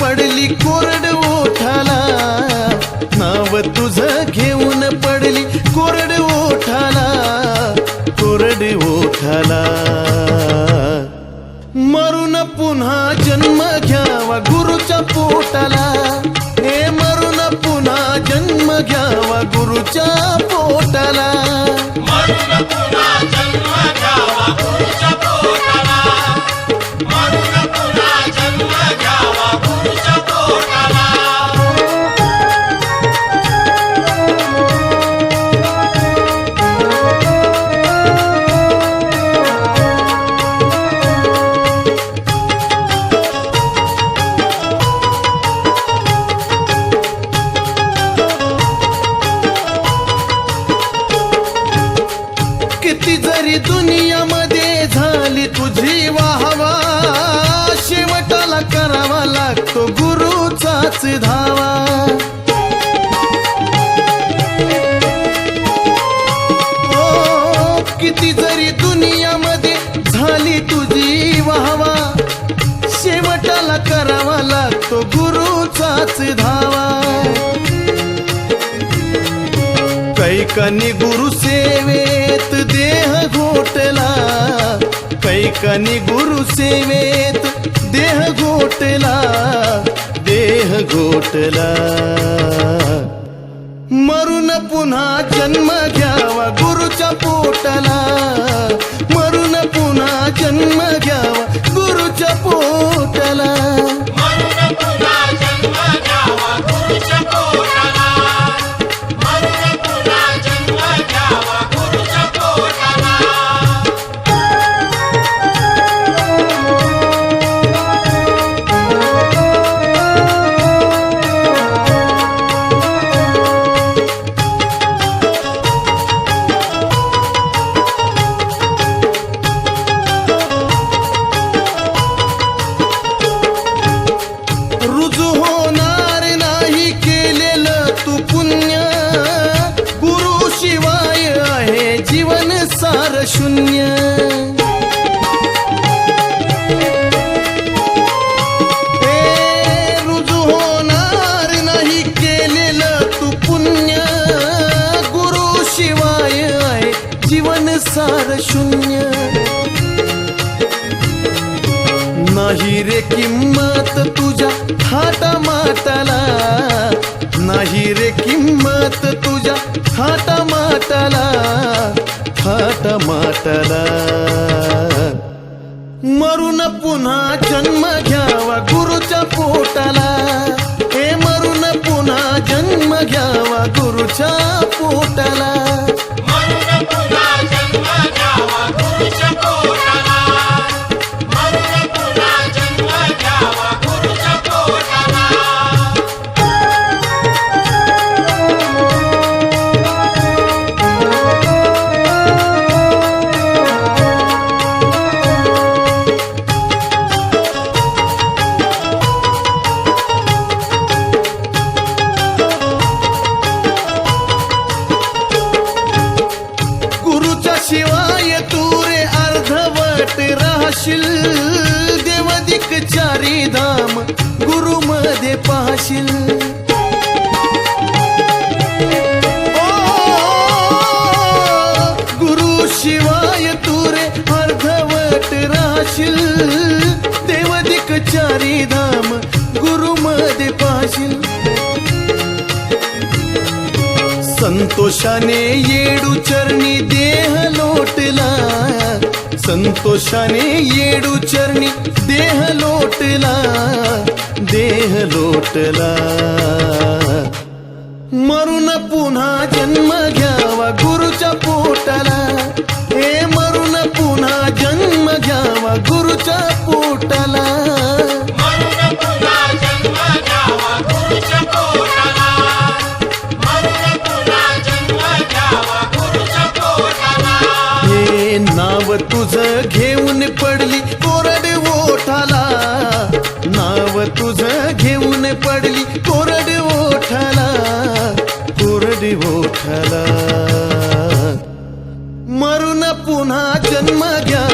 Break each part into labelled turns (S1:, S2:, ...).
S1: पडली कोरड किती जरी दुनियामध्ये झाली तुझी वाहवा शेवटाला करावा लागतो गुरुचाच धावा. ओ, किती जरी दुनियामध्ये झाली तुझी वाहवा शेवटाला करावा लागतो गुरुचाच धावा. कैकनी गुरु घोटला. कैकनी गुरु सेवेत देह घोटला. देह घोटला. मरून पुन्हा जन्म घ्यावा गुरुच्या पोटला. मरून पुन्हा जन्म घ्यावा सार शून्य. नाही रे किंमत तुझ्या हाता माताला नाही रे किंमत तुझ्या हाता माताला हाता माताला मरून पुन्हा जन्म घ्यावा गुरुच्या पोटाला. हे मरून पुन्हा जन्म घ्यावा गुरुच्या पोटाला. गुरु मध्ये पाहशील गुरु शिवाय तू रे अर्धवट राहशील. देवदिक चारी धाम गुरु मध्ये पाहशील. संतोषाने येडू चरणी देह संतोषाने येडू चरणी देह लोटला देह लोटला मरून पुन्हा जन्म घ्यावा गुरुच्या पोटाला हे मरून पुन्हा जन्म घ्यावा गुरुच्या ओठाला. नाव तुझं घेऊन पडली कोरड ओठाला. कोरड ओठाला. मरून पुन्हा जन्म घ्या.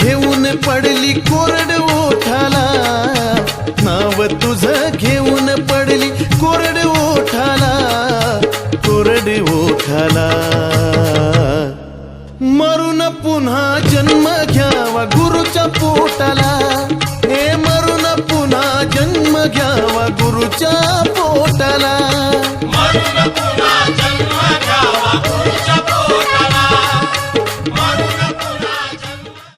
S1: घेऊन पडली कोरड ओठाला. नाव तुझं घेऊन पडली कोरड ओठाला. कोरड ओठाला. मरून पुन्हा जन्म घ्यावा गुरुच्या पोटाला.